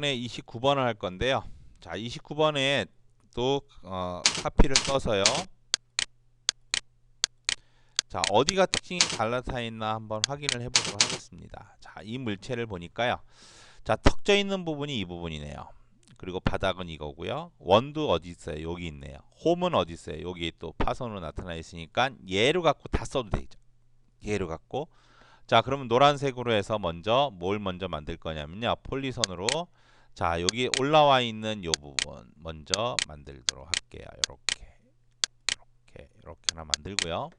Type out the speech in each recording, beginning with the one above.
네, 29번을 할 건데요. 자, 29번에 또 어, 카피를 써서요. 자, 어디가 특징이 갈라타 있나 한번 확인을 해보도록 하겠습니다. 자, 이 물체를 보니까요. 자, 턱져 있는 부분이 이 부분이네요. 그리고 바닥은 이거고요. 원도 어디 있어요? 여기 있네요. 홈은 어디 있어요? 여기 또 파선으로 나타나 있으니까 얘로 갖고 다 써도 되죠. 얘로 갖고 자, 그러면 노란색으로 해서 먼저 뭘 먼저 만들 거냐면요. 폴리선으로 자, 여기 올라와 있는 요 부분 먼저 만들도록 할게요. 이렇게 이렇게 이렇게 하나 만들고요.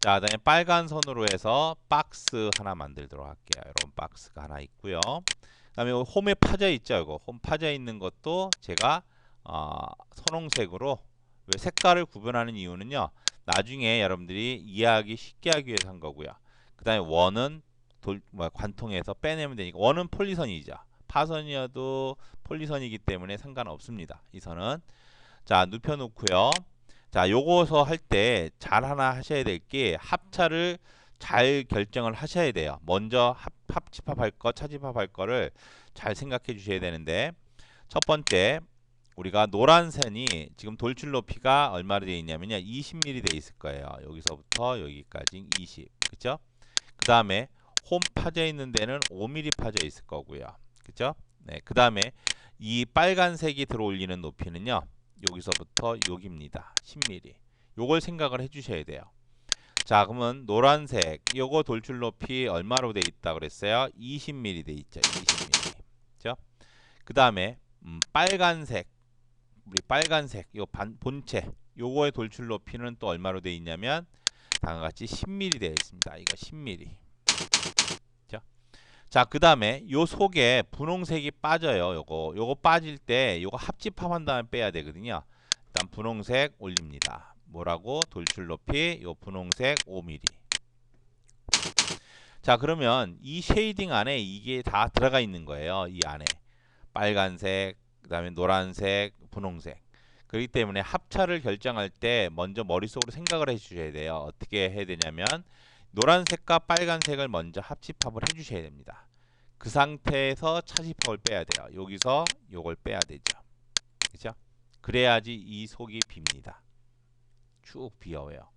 자, 그다음에 빨간 선으로 해서 박스 하나 만들도록 할게요. 이런 박스가 하나 있고요. 그 다음에 홈에 파져 있죠. 이거 홈 파져 있는 것도 제가 어, 선홍색으로 왜 색깔을 구분하는 이유는요. 나중에 여러분들이 이해하기 쉽게 하기 위해서 한 거고요. 그 다음에 원은 돌, 뭐, 관통해서 빼내면 되니까 원은 폴리선이죠. 파선이어도 폴리선이기 때문에 상관없습니다. 이 선은 자 눕혀 놓고요. 자 요거서 할 때 잘 하나 하셔야 될 게 합차를 잘 결정을 하셔야 돼요. 먼저 합, 합집합할 거, 차집합할 거를 잘 생각해 주셔야 되는데 첫 번째 우리가 노란 선이 지금 돌출 높이가 얼마로 되어 있냐면요. 20mm 되어 있을 거예요. 여기서부터 여기까지 20. 그죠? 그 다음에 홈 파져 있는 데는 5mm 파져 있을 거고요. 그죠? 네. 그 다음에 이 빨간색이 들어올리는 높이는요. 여기서부터 여기입니다. 10mm. 요걸 생각을 해 주셔야 돼요. 자, 그러면 노란색 요거 돌출 높이 얼마로 돼 있다 그랬어요? 20mm 돼 있죠. 20mm. 그죠? 그 다음에 음, 빨간색 우리 빨간색 요 반, 본체 요거의 돌출 높이는 또 얼마로 돼 있냐면 다음과 같이 10mm 되어 있습니다. 이거 10mm. 자, 그 다음에 요 속에 분홍색이 빠져요. 요거 요거 빠질 때 요거 합집합한 다음에 빼야 되거든요. 일단 분홍색 올립니다. 뭐라고? 돌출 높이 요 분홍색 5mm. 자, 그러면 이 쉐이딩 안에 이게 다 들어가 있는 거예요. 이 안에. 빨간색, 그 다음에 노란색, 분홍색. 그렇기 때문에 합차를 결정할 때 먼저 머릿속으로 생각을 해 주셔야 돼요. 어떻게 해야 되냐면 노란색과 빨간색을 먼저 합집합을 해 주셔야 됩니다. 그 상태에서 차집합을 빼야 돼요. 여기서 요걸 빼야 되죠. 그죠? 그래야지 이 속이 빕니다. 쭉 비어요.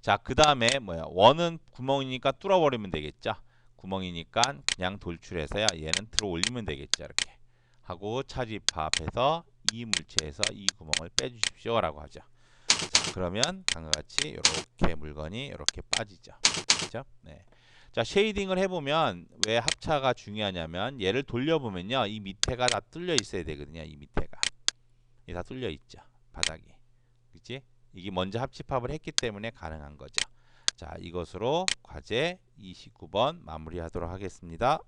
자, 그 다음에 뭐야? 원은 구멍이니까 뚫어버리면 되겠죠. 구멍이니까 그냥 돌출해서야 얘는 들어 올리면 되겠죠. 이렇게 하고 차집합해서 이 물체에서 이 구멍을 빼주십시오라고 하죠. 자, 그러면 다음과 같이 이렇게 물건이 이렇게 빠지죠. 그렇죠? 네. 자, 쉐이딩을 해보면 왜 합차가 중요하냐면 얘를 돌려보면요, 이 밑에가 다 뚫려 있어야 되거든요. 이 밑에가 이 다 뚫려 있죠. 바닥이, 그렇지? 이게 먼저 합집합을 했기 때문에 가능한 거죠. 자, 이것으로 과제 29번 마무리하도록 하겠습니다.